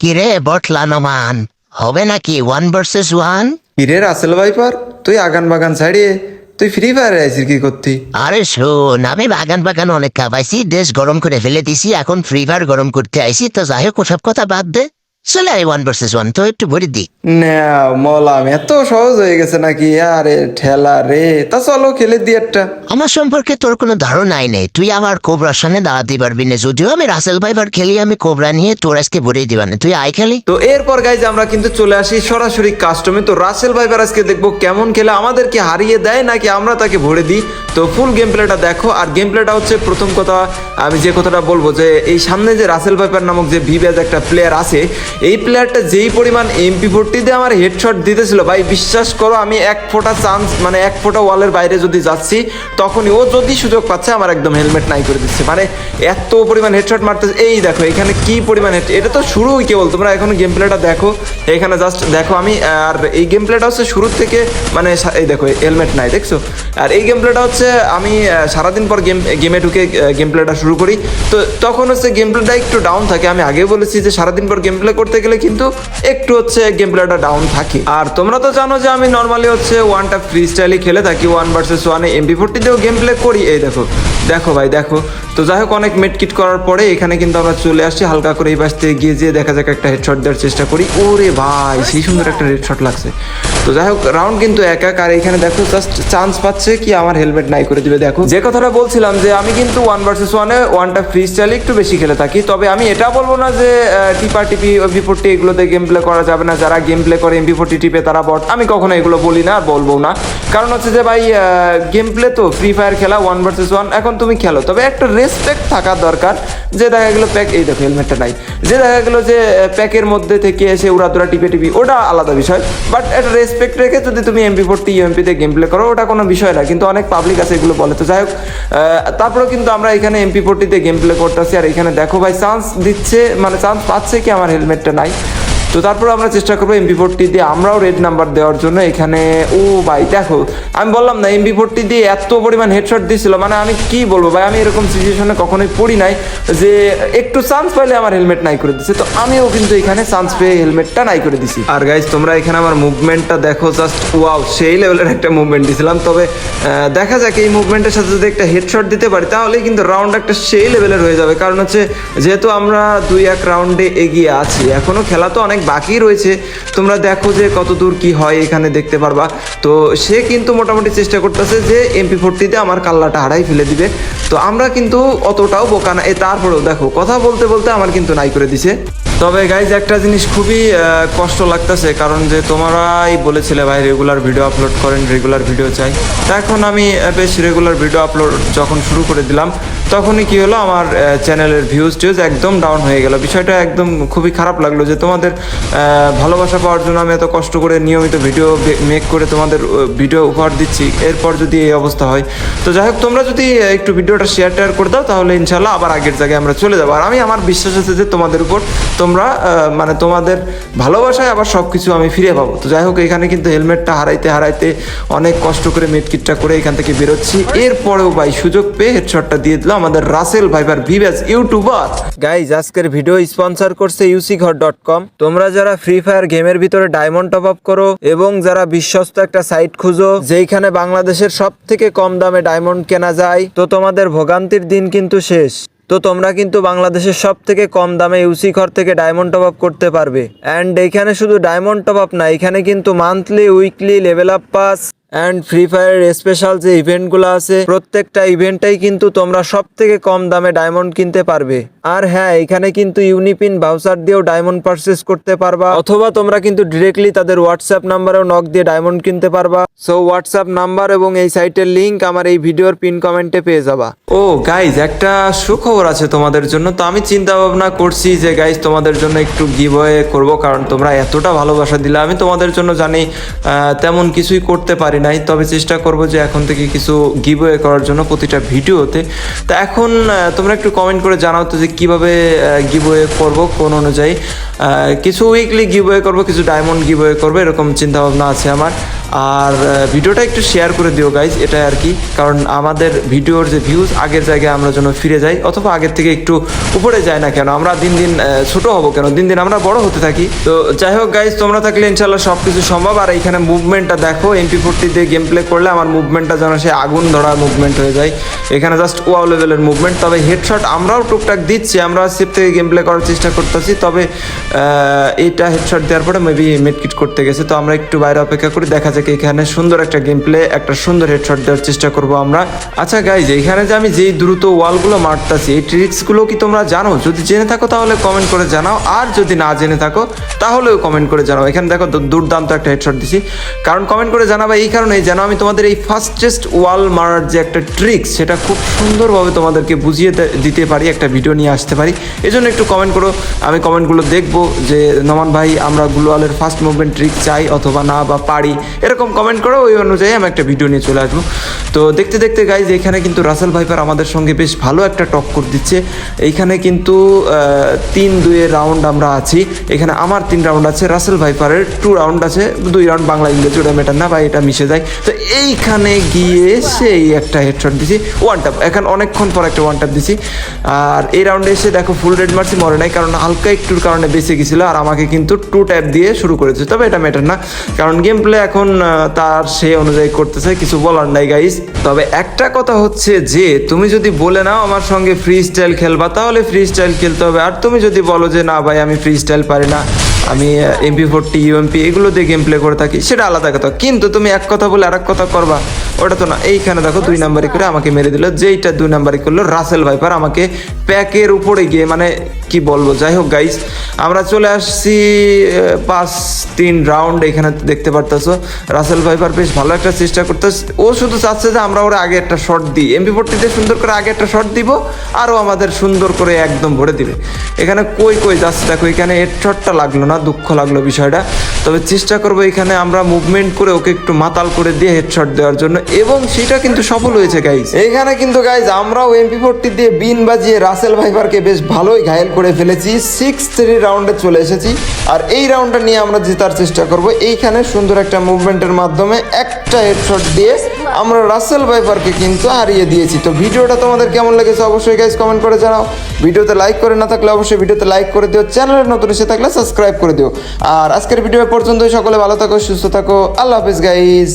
কিরে বটলানো মান হবে নাকি ওয়ান ভার্সেস ওয়ান কিরে রাসেল ভাইপার তুই আগান বাগান ছাড়িয়ে তুই ফ্রি ফায়ার আইসির কি করতি? আরে শোন আমি বাগান বাগান অনেক কাপাইছি দেশ গরম করে ফেলে দিছি এখন ফ্রি ফায়ার গরম করতে আইছি তো যাই হোক ওসব কথা বাদ দে। চলে আই ওয়ান ভার্সেস ওয়ান তো একটু ভরে দি না মলাম এত সহজ হয়ে গেছে নাকি? আরে ঠেলা রে তা চলো খেলে দি একটা। আমার সম্পর্কে তোর কোনো ধারণাই নেই। তুই আমার কোবরার সামনে দাঁড়াতে পারবি না। যদিও আমি রাসেল ভাইবার খেলি আমি কোবরা নিয়ে তোর আজকে ভরে দিবানে তুই আই খেলি। তো এরপর গাইজ আমরা কিন্তু চলে আসি সরাসরি কাস্টমে তো রাসেল ভাইবার আজকে দেখব কেমন খেলে আমাদেরকে হারিয়ে দেয় নাকি আমরা তাকে ভরে দিই? তো ফুল গেম প্লেটা দেখো আর গেম প্লেটা হচ্ছে প্রথম কথা আমি যে কথাটা বলব যে এই সামনে যে রাসেল ভাইপার নামক যে ভিভ্যাজ একটা প্লেয়ার আছে এই প্লেয়ারটা যেই পরিমাণ এমপি ফোরটি দিয়ে আমার হেডশট দিতেছিল, ভাই বিশ্বাস করো, আমি এক ফোঁটা চান্স মানে এক ফোঁটা ওয়ালের বাইরে যদি যাচ্ছি, তখনই ও যদি সুযোগ পাচ্ছে, আমার একদম হেলমেট নাই করে দিচ্ছে। মানে এত পরিমাণ হেডশট মারতেছে, এই দেখো, এখানে কি পরিমাণ head- এটা তো শুরু শুরুই কেবল তোমরা এখন গেম প্লেটা দেখো, এখানে জাস্ট দেখো আমি, আর এই গেম প্লেটা হচ্ছে শুরুর থেকে মানে এই দেখো হেলমেট নাই, দেখছ? আর এই গেম প্লেটা হচ্ছে, আমি সারাদিন পর গেম গেমে ঢুকে গেম প্লেটা শুরু করি। তো তখন হচ্ছে গেম প্লেটা একটু ডাউন থাকে। আমি আগে বলেছি যে সারাদিন পর গেম প্লে করতে গেলে কিন্তু একটু হচ্ছে গেম প্লেটা ডাউন থাকে। আর তোমরা তো জানো যে আমি নর্মালি হচ্ছে ওয়ানটা ফ্রি স্টাইলে খেলে থাকি ওয়ান ভার্সেস ওয়ানে এমবি ফোরটিতেও গেম প্লে করি। এই দেখো দেখো ভাই, দেখো। তো যাই হোক, অনেক মেটকিট করার পরে এখানে কিন্তু আমরা চলে আসছি। হালকা করে এই পাশ থেকে গিয়ে যেয়ে দেখা যাক একটা হেডশট দেওয়ার চেষ্টা করি। ওরে ভাই, সেই সুন্দর একটা হেডশট লাগছে। তো যাই হোক রাউন্ড কিন্তু এক এক। আর এখানে দেখো জাস্ট চান্স পাচ্ছে কি আমার হেলমেট নাই করে দিবে, দেখো। যে কথাটা বলছিলাম যে আমি কিন্তু ওয়ান ভার্সেস ওয়ানে ওয়ানটা ফ্রি স্টাইলে একটু বেশি খেলে থাকি। তবে আমি এটা বলব না যে টিপা টিপি এমপি ফোরটি এগুলোতে গেম প্লে করা যাবে না। যারা গেম প্লে করে এমপি ফোরটি টিপে, তারা বট। আমি কখনো এগুলো বলি না বলব না। কারণ হচ্ছে যে ভাই গেম প্লে তো ফ্রি ফায়ার খেলা ওয়ান ভার্সেস ওয়ান এখন তুমি খেলো। তবে একটা রেসপেক্ট থাকা দরকার। যে দেখা গেলো প্যাক এই দেখো হেলমেটটা নাই। যে দেখা গেলো যে প্যাকের মধ্যে থেকে এসে উড়াদুরা টিপে টিপি, ওটা আলাদা বিষয়। বাট একটা রেসপেক্ট রেখে যদি তুমি এমপি ফোরটি ইউএমপিতে গেম প্লে করো, ওটা কোনো বিষয় না। কিন্তু অনেক পাবলিক আছে এগুলো বলে। তো যাই হোক তারপরেও কিন্তু আমরা এখানে এমপি ফোরটিতে গেম প্লে করতেছি। আর এখানে দেখো ভাই চান্স দিচ্ছে মানে চান্স পাচ্ছে কি আমার হেলমেটটা নাই? তো তারপর আমরা চেষ্টা করব এমপি ফোরটি দিয়ে আমরাও রেড নাম্বার দেওয়ার জন্য এখানে, ও ভাই, দেখো, আমি বললাম না এমপি ফোরটি দিয়ে এত পরিমাণ হেডশট দিছিল মানে আমি কি বলব ভাই, আমি এরকম সিচুয়েশনে কখনোই পড়ি নাই যে একটু চান্স পাইলে আমার হেলমেট নাই করে দিচ্ছে তো আমিও কিন্তু এখানে চান্স পেয়ে হেলমেটটা নাই করে দিছি। আর গাইজ তোমরা এখানে আমার মুভমেন্টটা দেখো জাস্ট ওয়াও সেই লেভেলের একটা মুভমেন্ট দিছিলাম, তবে দেখা যাক এই মুভমেন্টের সাথে যদি একটা হেডশট দিতে পারি তাহলে কিন্তু রাউন্ড একটা সেই লেভেলের হয়ে যাবে। কারণ হচ্ছে, যেহেতু আমরা দুই এক রাউন্ডে এগিয়ে আছি, এখনও খেলা তো অনেক বাকি রয়েছে। তোমরা দেখো যে কত দূর কি হয় এখানে দেখতে পারবা। তো সে কিন্তু মোটামুটি চেষ্টা করতেছে যে এমপি ফোরটিতে আমার কাল্লাটা হারাই ফেলে দিবে। তো আমরা কিন্তু অতটাও বোকা না। এ, তারপরেও দেখো, কথা বলতে বলতে আমার কিন্তু নাই করে দিছে। তবে গাইজ একটা জিনিস খুবই কষ্ট লাগতেছে। কারণ যে তোমরাই বলেছিলে ভাই রেগুলার ভিডিও আপলোড করেন রেগুলার ভিডিও চাই। তা এখন আমি বেশ রেগুলার ভিডিও আপলোড যখন শুরু করে দিলাম তখনই কি হলো? আমার চ্যানেলের ভিউজ টিউজ একদম ডাউন হয়ে গেল। বিষয়টা একদম খুবই খারাপ লাগল যে তোমাদের ভালোবাসা পাওয়ার জন্য আমি এত কষ্ট করে নিয়মিত ভিডিও মেক করে তোমাদের ভিডিও উপহার দিচ্ছি। এরপর যদি এই অবস্থা হয়, তো যাই হোক, তোমরা যদি একটু ভিডিওটা শেয়ার টেয়ার করে দাও, তাহলে ইনশাল্লাহ আবার আগের জায়গায় আমরা চলে যাব। আর আমি আমার বিশ্বাস আছে যে তোমাদের উপর তোমরা মানে তোমাদের ভালোবাসায় আবার সব কিছু আমি ফিরে পাবো। তো যাই হোক, এখানে কিন্তু হেলমেটটা হারাইতে হারাইতে অনেক কষ্ট করে মেটকিটটা করে এখান থেকে বেরোচ্ছি। এরপরেও ভাই সুযোগ পেয়ে হেডশটটা দিয়ে দিল আমাদের রাসেল ভাইবার ভিভ্যাস ইউটিউবার। গাইজ আজকের ভিডিও স্পন্সর করছে ইউসি ঘর ডট কম তোমরা যারা ফ্রি ফায়ার গেমের ভিতরে ডায়মন্ড টপ আপ করো এবং যারা বিশ্বস্ত একটা সাইট খুঁজো যেখানে বাংলাদেশের সব থেকে কম দামে ডায়মন্ড কেনা যায়, তো তোমাদের ভোগান্তির দিন কিন্তু শেষ। তো তোমরা কিন্তু বাংলাদেশের সব থেকে কম দামে ইউসি ঘর থেকে ডায়মন্ড টপ আপ করতে পারবে। অ্যান্ড এখানে শুধু ডায়মন্ড টপ আপ না, এখানে কিন্তু monthly weekly level up pass and free ফায়ারের স্পেশাল যে ইভেন্টগুলো আছে, প্রত্যেকটা ইভেন্টটাই কিন্তু তোমরা সব থেকে কম দামে ডায়মন্ড কিনতে পারবে। আর হ্যাঁ এখানে কিন্তু ইউনিপিন ভাউচার দিয়েও ডায়মন্ড পারচেস করতে পারবা। অথবা তোমরা কিন্তু ডিরেক্টলি তাদের হোয়াটসঅ্যাপ নাম্বারেও নক দিয়ে ডায়মন্ড কিনতে পারবা। সো হোয়াটসঅ্যাপ নাম্বার এবং এই সাইটের লিঙ্ক আমার এই ভিডিওর পিন কমেন্টে পেয়ে যাবা। ও গাইজ একটা সুখবর আছে তোমাদের জন্য। তো আমি চিন্তা ভাবনা করছি যে গাইজ তোমাদের জন্য একটু গিভওয়ে করব, কারণ তোমরা এতটা ভালোবাসা দিলে। আমি তোমাদের জন্য জানি তেমন কিছুই করতে পারি নাই, তবে চেষ্টা করব যে এখন থেকে কিছু গিভওয়ে করার জন্য প্রতিটা ভিডিওতে। তো এখন তোমরা একটু কমেন্ট করে জানাও তো যে কীভাবে গিভওয়ে করব, কোন অনুযায়ী। কিছু উইকলি গিভওয়ে করব, কিছু ডায়মন্ড গিভওয়ে করব, এরকম চিন্তাভাবনা আছে আমার। আর ভিডিওটা একটু শেয়ার করে দিও গাইজ এটাই আর কি। কারণ আমাদের ভিডিওর যে ভিউজ আগের জায়গায় আমরা যেন ফিরে যাই, অথবা আগের থেকে একটু উপরে যায় না কেন, আমরা দিন দিন ছোট হব কেন, দিন দিন আমরা বড় হতে থাকি। তো যাই হোক গাইজ তোমরা থাকলে ইনশাল্লাহ সব কিছু সম্ভব। আর এইখানে মুভমেন্টটা দেখো এমপি ফোরটি দিয়ে গেম প্লে করলে আমার মুভমেন্টটা যেন সে আগুন ধরা মুভমেন্ট হয়ে যায়। এখানে জাস্ট ওয়াও লেভেলের মুভমেন্ট তবে হেডশট আমরাও টুকটাক দিচ্ছি, আমরা সেফ থেকে গেম প্লে করার চেষ্টা করতেছি। তবে এইটা হেডশট দেওয়ার পরে মেবি মেডকিট করতে গেছে। তো আমরা একটু বাইরে অপেক্ষা করি, দেখা যাক এখানে সুন্দর একটা গেম প্লে একটা সুন্দর হেডশট দেওয়ার চেষ্টা করব আমরা। আচ্ছা গাইজ এখানে যে আমি যেই দ্রুত ওয়ালগুলো মারতাছি, এই ট্রিক্সগুলো কি তোমরা জানো? যদি জেনে থাকো তাহলে কমেন্ট করে জানাও। আর যদি না জেনে থাকো, তাহলেও কমেন্ট করে জানাও। এখানে দেখো দুর্দান্ত একটা হেডশট দিছি। কারণ কমেন্ট করে জানাবা, এই কারণে যেন আমি তোমাদের এই ফাস্টেস্ট ওয়াল মারার যে একটা ট্রিক্স সেটা খুব সুন্দরভাবে তোমাদেরকে বুঝিয়ে দিতে পারি, একটা ভিডিও নিয়ে আসতে পারি। এই জন্য একটু কমেন্ট করো, আমি কমেন্টগুলো দেখব যে, নমান ভাই, আমরা গ্লোয়ালের ফার্স্ট মুভমেন্ট ট্রিক চাই অথবা না বা পারি। এরকম কমেন্ট করো, ওই অনুযায়ী আমি একটা ভিডিও নিয়ে চলে আসব। তো দেখতে দেখতে গাইজ এখানে কিন্তু রাসেল ভাইপার আমাদের সঙ্গে বেশ ভালো একটা টক্কর দিচ্ছে। এইখানে কিন্তু তিন দুইয়ের রাউন্ড আমরা আছি। এখানে আমার তিন রাউন্ড আছে রাসেল ভাইপারের টু রাউন্ড আছে। দুই রাউন্ড বাংলা ইংরেজি ওটা মেটার না বা এটা মিশে যায় তো এইখানে গিয়ে সেই একটা হেডশট দিছি। ওয়ান টাপ এখন অনেকক্ষণ পর একটা ওয়ান টাপ দিছি। আর এই রাউন্ডে এসে দেখো ফুল রেড মারছি মরে নাই, কারণ হালকা একটুর কারণে বেঁচে গেছিল আর আমাকে কিন্তু টু ট্যাপ দিয়ে শুরু করেছে। তবে এটা ম্যাটার না, কারণ গেম প্লে এখন তার সেই অনুযায়ী করতেছে, কিছু বলার নাই গাইস তবে একটা কথা হচ্ছে যে, তুমি যদি বলে নাও আমার সঙ্গে ফ্রি স্টাইল খেলবা, তাহলে ফ্রি স্টাইল খেলতে হবে। আর তুমি যদি বলো যে, না ভাই, আমি ফ্রি স্টাইল পারি না। আমি এমপি ফোরটি ইউএমপি এগুলো দিয়ে গেম প্লে করে থাকি। সেটা আলাদা কথা। কিন্তু তুমি এক কথা বলে আর এক কথা করবা, ওটা তো না। এইখানে দেখো দুই নাম্বারই করে আমাকে মেরে দিল। যেইটা দুই নাম্বারই করল রাসেল ভাইপার আমাকে প্যাকের উপরে গিয়ে মানে কি বলব, যাই হোক গাইস আমরা চলে আসছি পাঁচ তিন রাউন্ড এখানে দেখতে পারতেছো। রাসেল ভাইপার বেশ ভালো একটা চেষ্টা করতেছে। ও শুধু চাচ্ছে যে আমরা ওরা আগে একটা শট দিই। এমপি ফোরটিতে সুন্দর করে আগে একটা শট দিব, আরও আমাদের সুন্দর করে একদম ভরে দিবে। এখানে কই কই যাচ্ছে? দেখো এখানে হেড শটটা লাগল না। দুঃখ লাগল বিষয়টা। তবে চেষ্টা করব এখানে আমরা মুভমেন্ট করে ওকে একটু মাতাল করে দিয়ে হেডশট দেওয়ার জন্য, এবং সেটা কিন্তু সফল হয়েছে গাইজ এখানে কিন্তু গাইজ আমরাও এমপি ফোরটি দিয়ে বিন বাজিয়ে রাসেল ভাইপারকে বেশ ভালোই ঘায়েল করে ফেলেছি। সিক্স থ্রি রাউন্ডে চলে এসেছি। আর এই রাউন্ডটা নিয়ে আমরা জেতার চেষ্টা করব। এইখানে সুন্দর একটা মুভমেন্টের মাধ্যমে একটা হেডশট দিয়ে আমরা রাসেল ভাইপারকে কিন্তু হারিয়ে দিয়েছি। তো ভিডিওটা তোমাদের কেমন লেগেছে অবশ্যই গাইজ কমেন্ট করে জানাও। ভিডিওতে লাইক করে না থাকলে অবশ্যই ভিডিওতে লাইক করে দিও। চ্যানেলের নতুন এসে থাকলে সাবস্ক্রাইব করে দিও। আর আজকের ভিডিও পর্যন্তই। সকলে ভালো থাকো, সুস্থ থাকো। আল্লাহ হাফিজ গাইজ